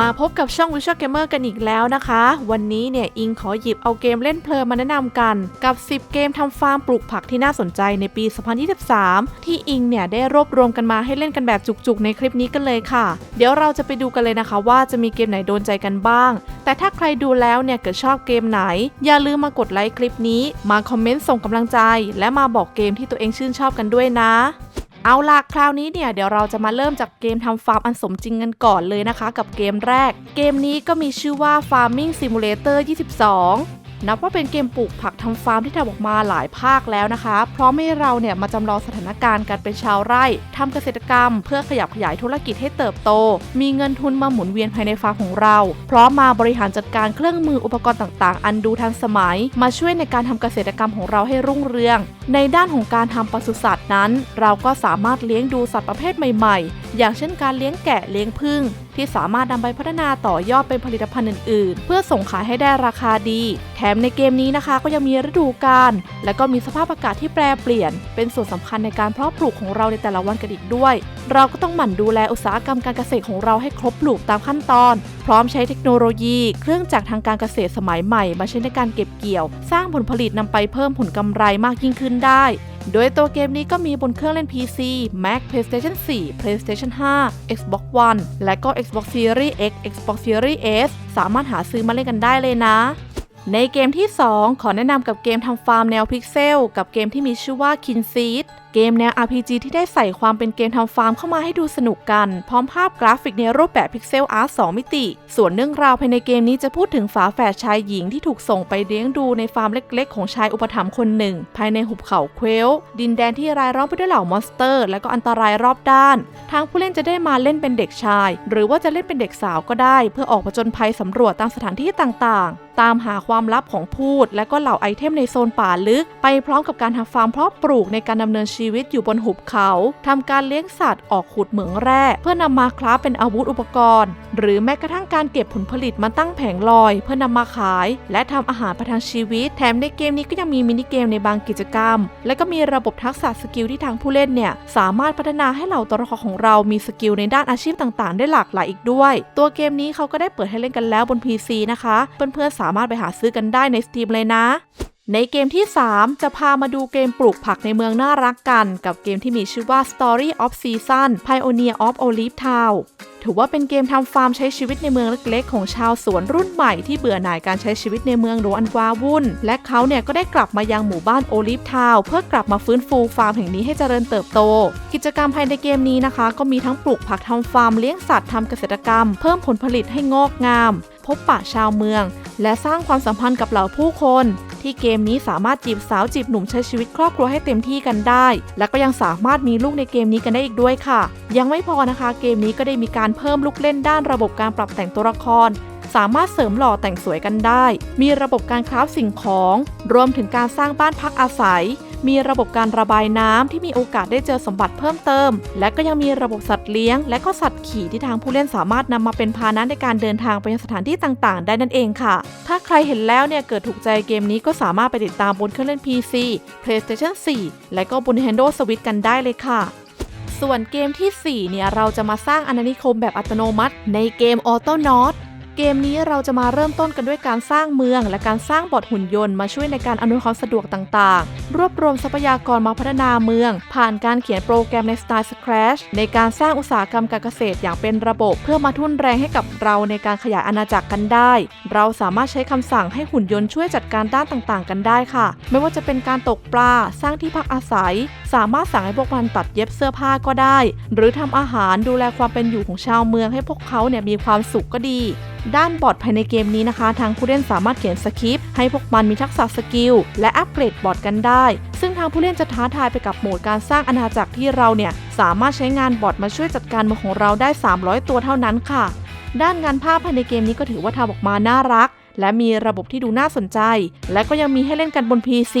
มาพบกับช่อง Visual Gamer กันอีกแล้วนะคะ วันนี้เนี่ยอิงขอหยิบเอาเกมเล่นเพลินมาแนะนำกัน กับ 10 เกมทำฟาร์มปลูกผักที่น่าสนใจในปี 2023 ที่อิงเนี่ยได้รวบรวมกันมาให้เล่นกันแบบจุกๆ ในคลิปนี้กันเลยค่ะ เดี๋ยวเราจะไปดูกันเลยนะคะว่าจะมีเกมไหนโดนใจกันบ้าง แต่ถ้าใครดูแล้วเนี่ยเกิดชอบเกมไหน อย่าลืมมากดไลค์คลิปนี้ มาคอมเมนต์ส่งกำลังใจ และมาบอกเกมที่ตัวเองชื่นชอบกันด้วยนะ เอาล่ะคราวนี้เนี่ยเดี๋ยวเราจะมาเริ่มจากเกมทำฟาร์มอันสมจริงกันก่อนเลยนะคะ กับเกมแรก เกมนี้ก็มีชื่อว่า Farming Simulator 22 นับว่าเป็นเกมปลูกผักทำฟาร์มที่ทำออกมาหลายภาคแล้วนะคะ เพราะไม่เราเนี่ยมาจำลองสถานการณ์การเป็นชาวไร่ทำเกษตรกรรม เพื่อขยับขยายธุรกิจให้เติบโต มีเงินทุนมาหมุนเวียนภายในฟาร์มของเรา พร้อมมาบริหารจัดการเครื่องมืออุปกรณ์ต่างๆ อันดูทันสมัย มาช่วยในการทำเกษตรกรรมของเราให้รุ่งเรือง ในด้านของการทำปศุสัตว์นั้น เราก็สามารถเลี้ยงดูสัตว์ประเภทใหม่ๆ อย่างเช่นการเลี้ยงแกะเลี้ยงผึ้งที่สามารถนำไปพัฒนาต่อยอดเป็นผลิตภัณฑ์อื่น ๆ เพื่อส่งขายให้ได้ราคาดี แถมในเกมนี้นะคะ ก็ยังมีฤดูกาลและก็มีสภาพอากาศที่แปรเปลี่ยน เป็นส่วนสำคัญในการเพาะปลูกของเราในแต่ละวันกันอีกด้วย เราก็ต้องหมั่นดูแลอุตสาหกรรมการเกษตรของเราให้ครบลูกตามขั้นตอน พร้อมใช้เทคโนโลยี เครื่องจักรทางการเกษตรสมัยใหม่ มาใช้ในการเก็บเกี่ยว สร้างผลผลิตนำไปเพิ่มผลกำไรมากยิ่งขึ้นได้ โดยตัวเกมนี้ก็มีบนเครื่องเล่น PC Mac PlayStation 4 PlayStation 5 Xbox One และก็ Xbox Series X Xbox Series S สามารถหาซื้อมาเล่นกันได้เลยนะ ในเกมที่ 2 ขอแนะนำกับเกมทำฟาร์มแนวพิกเซล กับเกมที่มีชื่อว่า Kin Seed เกมแนว RPG ที่ได้ใส่ความเป็นเกมทำฟาร์มเข้ามาให้ดูสนุกกัน พร้อมภาพกราฟิกในรูปแบบพิกเซลอาร์ต2มิติ ส่วนเรื่องราวภายในเกมนี้จะพูดถึงฝาแฝดชายหญิงที่ถูกส่งไปเลี้ยงดูในฟาร์มเล็กๆ ของชายอุปถัมภ์คนหนึ่ง ภายในหุบเขาเควลดินแดนที่รายล้อมไปด้วยเหล่ามอนสเตอร์ และก็อันตรายรอบด้าน ทางผู้เล่นจะได้มาเล่นเป็นเด็กชาย หรือว่าจะเล่นเป็นเด็กสาวก็ได้ เพื่อออกผจญภัยสำรวจตามสถานที่ต่างๆตามหาความลับของพูด และก็เหล่าไอเทมในโซนป่าลึก ไปพร้อมกับการทำฟาร์มเพาะปลูกในการดำเนินชีวิตอยู่บนหุบเขาทำการเลี้ยงสัตว์ออกขุดเหมืองแร่ เพื่อนำมาคราเป็นอาวุธอุปกรณ์ หรือแม้กระทั่งการเก็บผลผลิตมาตั้งแผงลอย เพื่อนำมาขาย และทำอาหารประทังชีวิต แถมในเกมนี้ก็ยังมีมินิเกมในบางกิจกรรม และก็มีระบบทักษะสกิลที่ทางผู้เล่นเนี่ยสามารถพัฒนาให้เหล่าตัวละครของเรามีสกิลในด้านอาชีพต่างๆ ได้หลากหลายอีกด้วย ตัวเกมนี้เขาก็ได้เปิดให้เล่นกันแล้วบน PC นะคะ เพื่อนๆสามารถไปหาซื้อกันได้ใน Steam เลยนะ ในเกมที่ 3 จะพามาดูเกมปลูกผักในเมืองน่ารักกัน กับเกมที่มีชื่อว่า Story of Season Pioneer of Olive Town ถือว่าเป็นเกมทำฟาร์มใช้ชีวิตในเมืองเล็กๆ ของชาวสวนรุ่นใหม่ที่เบื่อหน่ายการใช้ชีวิตในเมืองหลวอันวาวุ่น และเขาเนี่ยก็ได้กลับมายังหมู่บ้านโอลิฟทาวเพื่อกลับมาฟื้นฟูฟาร์มแห่งนี้ให้เจริญเติบโต กิจกรรมภายในเกมนี้นะคะ ก็มีทั้งปลูกผักทำฟาร์มเลี้ยงสัตว์ทำเกษตรกรรม เพิ่มผลผลิตให้งอกงาม พบปะชาวเมือง และสร้างความสัมพันธ์กับเหล่าผู้คน ที่เกมนี้สามารถจีบสาวจีบหนุ่มใช้ชีวิตครอบครัวให้เต็มที่กันได้ และก็ยังสามารถมีลูกในเกมนี้กันได้อีกด้วยค่ะ ยังไม่พอนะคะ เกมนี้ก็ได้มีการเพิ่มลูกเล่นด้านระบบการปรับแต่งตัวละครสามารถเสริมหล่อแต่งสวยกันได้ มีระบบการคราฟสิ่งของ รวมถึงการสร้างบ้านพักอาศัย มีระบบการระบายน้ำที่มีโอกาสได้เจอสมบัติเพิ่มเติม และก็ยังมีระบบสัตว์เลี้ยง และก็สัตว์ขี่ที่ทางผู้เล่นสามารถนำมาเป็นพาหนะในการเดินทางไปยังสถานที่ต่างๆ ได้นั่นเองค่ะ ถ้าใครเห็นแล้วเนี่ยเกิดถูกใจเกมนี้ก็สามารถไปติดตามบนเครื่องเล่น PC PlayStation 4 และก็บน Nintendo Switch กันได้เลยค่ะส่วนเกมที่ 4 เนี่ย เราจะมาสร้างอาณานิคมแบบอัตโนมัติในเกม Auto n o t เกมนี้เราจะมาเริ่มต้นกันด้วยการสร้างเมือง และการสร้างบอทหุ่นยนต์มาช่วยในการอำนวยความสะดวกต่างๆ รวบรวมทรัพยากรมาพัฒนาเมือง ผ่านการเขียนโปรแกรมในสไตล์ Scratch ในการสร้างอุตสาหกรรมการเกษตรอย่างเป็นระบบ เพื่อมาทุ่นแรงให้กับเราในการขยายอาณาจักรกันได้ เราสามารถใช้คำสั่งให้หุ่นยนต์ช่วยจัดการด้านต่างๆ กันได้ค่ะ ไม่ว่าจะเป็นการตกปลา สร้างที่พักอาศัย สามารถสั่งให้พวกมันตัดเย็บเสื้อผ้าก็ได้ หรือทำอาหารดูแลความเป็นอยู่ของชาวเมืองให้พวกเขาเนี่ยมีความสุขก็ดีด้านบอทภายในเกมนี้นะคะ ทางผู้เล่นสามารถเขียนสคริปต์ให้พวกมันมีทักษะสกิลและอัปเกรดบอทกันได้ ซึ่งทางผู้เล่นจะท้าทายไปกับโหมดการสร้างอาณาจักรที่เราเนี่ยสามารถใช้งานบอทมาช่วยจัดการเมืองของเราได้ 300 ตัวเท่านั้นค่ะ ด้านงานภาพภายในเกมนี้ก็ถือว่าทำออกมาน่ารัก และมีระบบที่ดูน่าสนใจ และก็ยังมีให้เล่นกันบน PC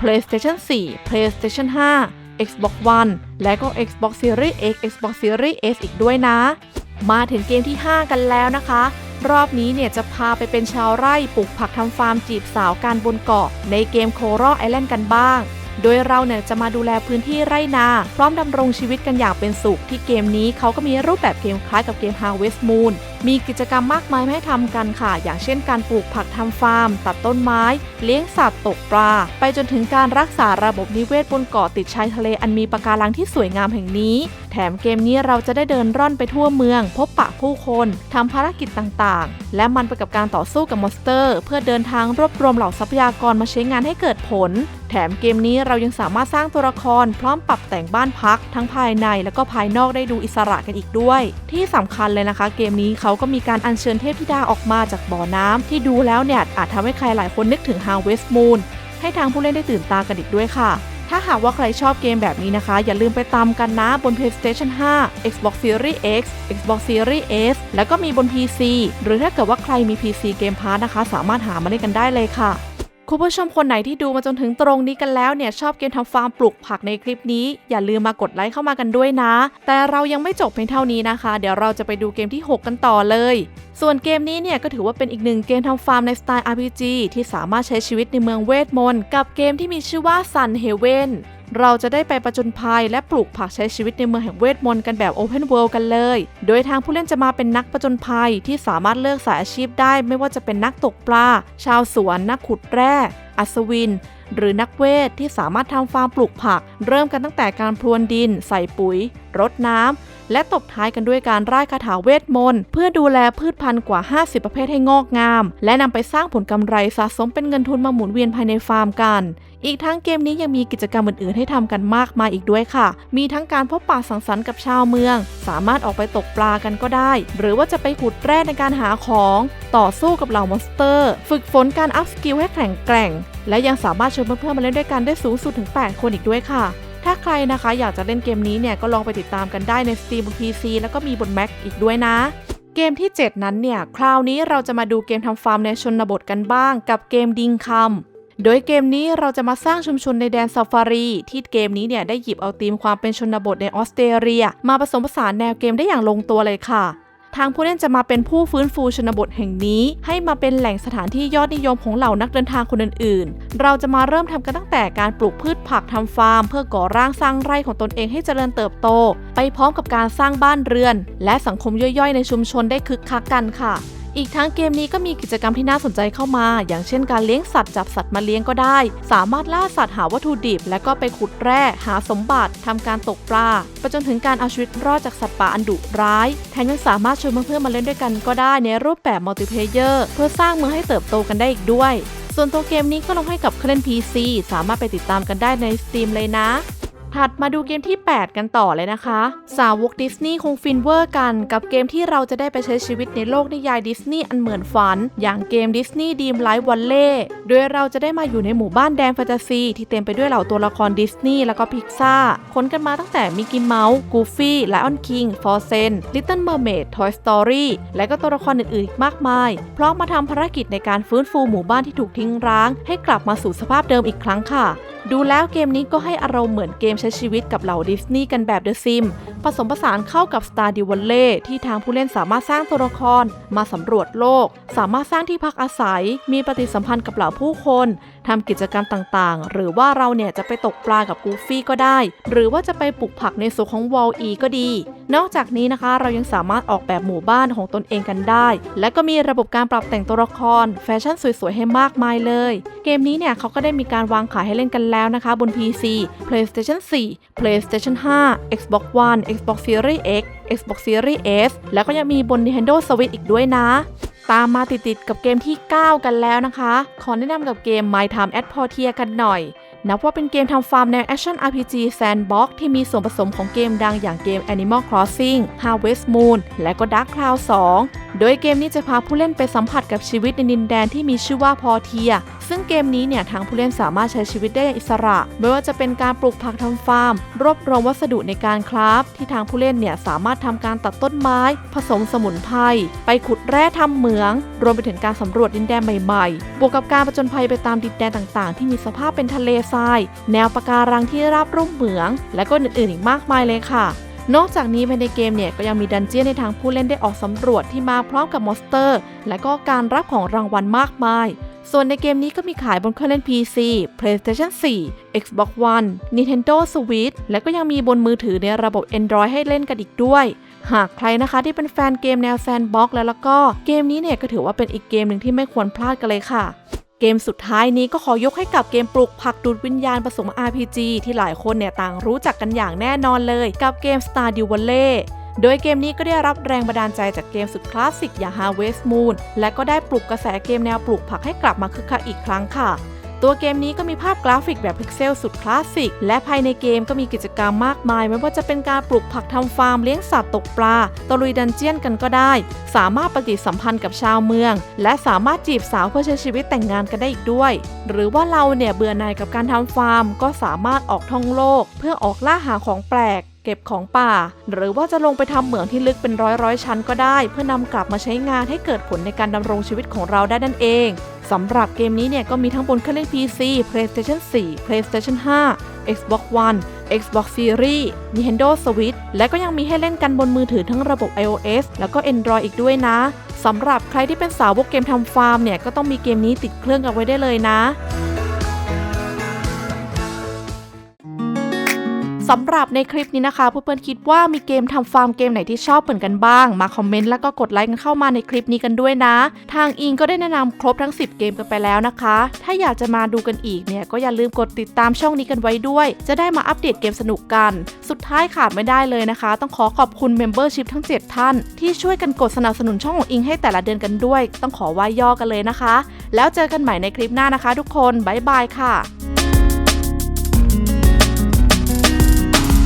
PlayStation 4 PlayStation 5 Xbox One และก็ Xbox Series X Xbox Series S อีกด้วยนะ มาถึงเกมที่ 5 กันแล้วนะคะ รอบนี้เนี่ยจะพาไปเป็นชาวไร่ปลูกผักทำฟาร์มจีบสาวการบนเกาะ ในเกมโคโรไอแลนด์กันบ้าง โดยเราเนี่ยจะมาดูแลพื้นที่ไร่นา พร้อมดำรงชีวิตกันอย่างเป็นสุขที่เกมนี้เขาก็มีรูปแบบเกมคล้ายกับเกม Harvest Moon มีกิจกรรมมากมายให้ทำกันค่ะ อย่างเช่นการปลูกผักทำฟาร์ม ตัดต้นไม้ เลี้ยงสัตว์ตกปลา ไปจนถึงการรักษาระบบนิเวศบนเกาะติดชายทะเลอันมีปะการังที่สวยงามแห่งนี้ แถมเกมนี้เราจะได้เดินร่อนไปทั่วเมือง พบปะผู้คนทำภารกิจต่างๆ และมันไปกับการต่อสู้กับมอนสเตอร์ เพื่อเดินทางรวบรวมเหล่าทรัพยากรมาใช้งานให้เกิดผล แถมเกมนี้เรายังสามารถสร้างตัวละคร พร้อมปรับแต่งบ้านพัก ทั้งภายในและก็ภายนอกได้ดูอิสระกันอีกด้วย ที่สำคัญเลยนะคะ เกมนี้เขาก็มีการอัญเชิญเทพธิดาออกมาจากบ่อน้ำที่ดูแล้วเนี่ยอาจทำให้ใครหลายคนนึกถึง Harvest Moon ให้ทางผู้เล่นได้ตื่นตากันอีกด้วยค่ะ ถ้าหากว่าใครชอบเกมแบบนี้นะคะ อย่าลืมไปตามกันนะบน PlayStation 5 Xbox Series X Xbox Series S แล้วก็มีบน PC หรือถ้าเกิดว่าใครมี PC Game Pass นะคะ สามารถหามาเล่นกันได้เลยค่ะ คุณผู้ชมคนไหนที่ดูมาจนถึงตรงนี้กันแล้วเนี่ยชอบเกมทำฟาร์มปลูกผักในคลิปนี้ อย่าลืมมากดไลค์เข้ามากันด้วยนะ แต่เรายังไม่จบเพียงเท่านี้นะคะ เดี๋ยวเราจะไปดูเกมที่ 6 กันต่อเลย ส่วนเกมนี้เนี่ยก็ถือว่าเป็นอีกหนึ่งเกมทำฟาร์มในสไตล์ RPG ที่สามารถใช้ชีวิตในเมืองเวทมนต์กับเกมที่มีชื่อว่า Sun Heaven เราจะได้ไปประจนภัยและปลูกผักใช้ชีวิตในเมืองแห่งเวทมนต์กันแบบ Open World กันเลย โดยทางผู้เล่นจะมาเป็นนักประจนภัยที่สามารถเลือกสายอาชีพได้ ไม่ว่าจะเป็นนักตกปลา ชาวสวน นักขุดแร่ อัศวิน หรือนักเวทที่สามารถทำฟาร์มปลูกผัก เริ่มกันตั้งแต่การพรวนดิน ใส่ปุ๋ย รดน้ำ และตบท้ายกันด้วยการร่ายคาถาเวทมนต์เพื่อดูแลพืชพันธุ์กว่า 50 ประเภทให้งอกงาม และนำไปสร้างผลกำไรสะสมเป็นเงินทุนมาหมุนเวียนภายในฟาร์มกัน อีกทั้งเกมนี้ยังมีกิจกรรมอื่นๆ ให้ทำกันมากมายอีกด้วยค่ะ มีทั้งการพบปะสังสรรค์กับชาวเมือง สามารถออกไปตกปลากันก็ได้ หรือว่าจะไปขุดแร่ในการหาของ ต่อสู้กับเหล่ามอนสเตอร์ ฝึกฝนการอัพสกิลให้แข็งแกร่ง และยังสามารถชวนเพื่อนๆมาเล่นด้วยกันได้สูงสุดถึง 8 คนอีกด้วยค่ะ ถ้าใครนะคะอยากจะเล่นเกมนี้เนี่ยก็ลองไปติดตามกันได้ใน Steam บน PC แล้วก็มีบน Mac อีกด้วยนะ เกมที่ 7 นั้นเนี่ย คราวนี้เราจะมาดูเกมทำฟาร์มในชนบทกันบ้าง กับเกมดิงคำโดยเกมนี้เราจะมาสร้างชุมชนในแดนซาฟารี ที่เกมนี้เนี่ยได้หยิบเอาธีมความเป็นชนบทในออสเตรเลีย มาผสมผสานแนวเกมได้อย่างลงตัวเลยค่ะ ทางผู้เล่นจะมาเป็นผู้ฟื้นฟูชนบทแห่งนี้ ให้มาเป็นแหล่งสถานที่ยอดนิยมของเหล่านักเดินทางคนอื่นๆ เราจะมาเริ่มทำกันตั้งแต่การปลูกพืชผักทำฟาร์ม เพื่อก่อร่างสร้างไร่ของตนเองให้เจริญเติบโต ไปพร้อมกับการสร้างบ้านเรือน และสังคมย่อยๆ ในชุมชนได้คึกคักกันค่ะ อีกทั้งเกมนี้ก็มีกิจกรรมที่น่าสนใจเข้ามา อย่างเช่นการเลี้ยงสัตว์จับสัตว์มาเลี้ยงก็ได้ สามารถล่าสัตว์หาวัตถุดิบ และก็ไปขุดแร่หาสมบัติทำการตกปลาไปจนถึงการเอาชีวิตรอดจากสัตว์ป่าอันดุร้ายแถมยังสามารถชวนเพื่อนๆมาเล่นด้วยกันก็ได้ในรูปแบบมัลติเพเยอร์เพื่อสร้างเมืองให้เติบโตกันได้อีกด้วยส่วนตัวเกมนี้ก็ลงให้กับเครื่องเล่น PC สามารถไปติดตามกันได้ใน Steam เลยนะ ถัดมาดูเกมที่ 8 กันต่อเลยนะคะ สาวกดิสนีย์คงฟินเวอร์กัน กับเกมที่เราจะได้ไปใช้ชีวิตในโลกนิยายดิสนีย์อันเหมือนฝัน อย่างเกมดิสนีย์ดีมไลฟ์วันเล่โดยเราจะได้มาอยู่ในหมู่บ้านแดนแฟนตาซี ที่เต็มไปด้วยเหล่าตัวละครดิสนีย์แล้วก็พิกซ่าค้นกันมาตั้งแต่มิกกี้เมาส์กูฟี่ไลออนคิงฟอร์เซนลิตเติ้ลเมอร์เมดทอยสตอรี่และก็ตัวละครอื่นๆอีกมากมายพร้อมมาทำภารกิจในการฟื้นฟูหมู่บ้านที่ถูกทิ้งร้าง ให้กลับมาสู่สภาพเดิมอีกครั้งค่ะ ดูแล้วเกมนี้ก็ให้อารมณ์เหมือนเกมใช้ชีวิตกับเหล่าดิสนีย์กันแบบเดอะซิมผสมผสานเข้ากับ Star d e v a l l e ที่ทางผู้เล่นสามารถสร้างตัวละคร มาสำรวจโลก สามารถสร้างที่พักอาศัย มีปฏิสัมพันธ์กับเหล่าผู้คน ทำกิจกรรมต่างๆ หรือว่าเราเนี่ยจะไปตกปลากับกูฟี่ก็ได้ หรือว่าจะไปปลูกผักในสวนของวอลอีก็ดี นอกจากนี้นะคะเรายังสามารถออกแบบหมู่บ้านของตนเองกันได้ และก็มีระบบการปรับแต่งตัวละคร แฟชั่นสวยๆให้มากมายเลย เกมนี้เนี่ยเขาก็ได้มีการวางขายให้เล่นกันแล้วนะคะ บน PC PlayStation 4 PlayStation 5 Xbox One Xbox Series X Xbox Series S แล้วก็ยังมีบน Nintendo Switch อีกด้วยนะ ตามมาติดๆกับเกมที่ 9 กันแล้วนะคะ ขอแนะนำกับเกม My Time at Portia กันหน่อย นับว่าเป็นเกมทำฟาร์มแนว Action RPG Sandbox ที่มีส่วนผสมของเกมดังอย่างเกม Animal Crossing Harvest Moon และก็ Dark Cloud 2 โดยเกมนี้จะพาผู้เล่นไปสัมผัสกับชีวิตในดินแดนที่มีชื่อว่าพอเทีย ซึ่งเกมนี้เนี่ยทางผู้เล่นสามารถใช้ชีวิตได้อย่างอิสระ ไม่ว่าจะเป็นการปลูกผักทำฟาร์ม รวบรวมวัสดุในการคราฟที่ทางผู้เล่นเนี่ยสามารถทำการตัดต้นไม้ ผสมสมุนไพรไปขุดแร่ทำเหมือง รวมไปถึงการสำรวจดินแดนใหม่ๆ บวกกับการประจนภัยไปตามดินแดนต่างๆ ที่มีสภาพเป็นทะเลทราย แนวปะการังที่ราบรุ่มเหมือง และก็อื่นๆอีกมากมายเลยค่ะ นอกจากนี้ภายในเกมเนี่ยก็ยังมีดันเจี้ยนในทางผู้เล่นได้ออกสำรวจที่มาพร้อมกับมอนสเตอร์ และก็การรับของรางวัลมากมายส่วนในเกมนี้ก็มีขายบนเครื่องเล่น PC PlayStation 4 Xbox One Nintendo Switch และก็ยังมีบนมือถือในระบบ Android ให้เล่นกันอีกด้วย หากใครนะคะที่เป็นแฟนเกมแนวแซนด์บ็อกแล้วแล้วก็เกมนี้เนี่ยก็ถือว่าเป็นอีกเกมหนึ่งที่ไม่ควรพลาดกันเลยค่ะ เกมสุดท้ายนี้ก็ขอยกให้กับเกมปลูกผักดูดวิญญาณผสม RPG ที่หลายคนเนี่ยต่างรู้จักกันอย่างแน่นอนเลย กับเกม Stardew Valley โดยเกมนี้ก็ได้รับแรงบันดาลใจจากเกมสุดคลาสสิกอย่าง Harvest Moon และก็ได้ปลุกกระแสเกมแนวปลูกผักให้กลับมาคึกคักอีกครั้งค่ะ ตัวเกมนี้ก็มีภาพกราฟิกแบบพิกเซลสุดคลาสสิก และภายในเกมก็มีกิจกรรมมากมาย ไม่ว่าจะเป็นการปลูกผักทำฟาร์มเลี้ยงสัตว์ตกปลาตะลุยดันเจียนกันก็ได้ สามารถปฏิสัมพันธ์กับชาวเมือง และสามารถจีบสาวเพื่อใช้ชีวิตแต่งงานกันได้อีกด้วย หรือว่าเราเนี่ยเบื่อหน่ายกับการทำฟาร์ม ก็สามารถออกท่องโลก เพื่อออกล่าหาของแปลกเก็บของป่า หรือว่าจะลงไปทำเหมืองที่ลึกเป็นร้อยร้อยชั้นก็ได้ เพื่อนำกลับมาใช้งานให้เกิดผลในการดำรงชีวิตของเราได้นั่นเอง สำหรับเกมนี้เนี่ยก็มีทั้งบนเครื่องเล่น PC PlayStation 4 PlayStation 5 Xbox One Xbox Series Nintendo Switch และก็ยังมีให้เล่นกันบนมือถือทั้งระบบ iOS แล้วก็ Android อีกด้วยนะ สำหรับใครที่เป็นสาวกเกมทำฟาร์มเนี่ยก็ต้องมีเกมนี้ติดเครื่องกันไว้ได้เลยนะ สำหรับในคลิปนี้นะคะเพื่อนๆคิดว่ามีเกมทำฟาร์มเกมไหนที่ชอบเหมือนกันบ้าง มาคอมเมนต์แล้วก็กดไลค์กันเข้ามาในคลิปนี้กันด้วยนะ ทางอิงก็ได้แนะนำครบทั้ง 10 เกมกันไปแล้วนะคะ ถ้าอยากจะมาดูกันอีกเนี่ยก็อย่าลืมกดติดตามช่องนี้กันไว้ด้วย จะได้มาอัปเดตเกมสนุกกัน สุดท้ายขาดไม่ได้เลยนะคะ ต้องขอขอบคุณเมมเบอร์ชิพทั้ง 7 ท่าน ที่ช่วยกันกดสนับสนุนช่องของอิงให้แต่ละเดือนกันด้วย ต้องขอไหว้ย่อกันเลยนะคะ แล้วเจอกันใหม่ในคลิปหน้านะคะ ทุกคนบ๊ายบายค่ะ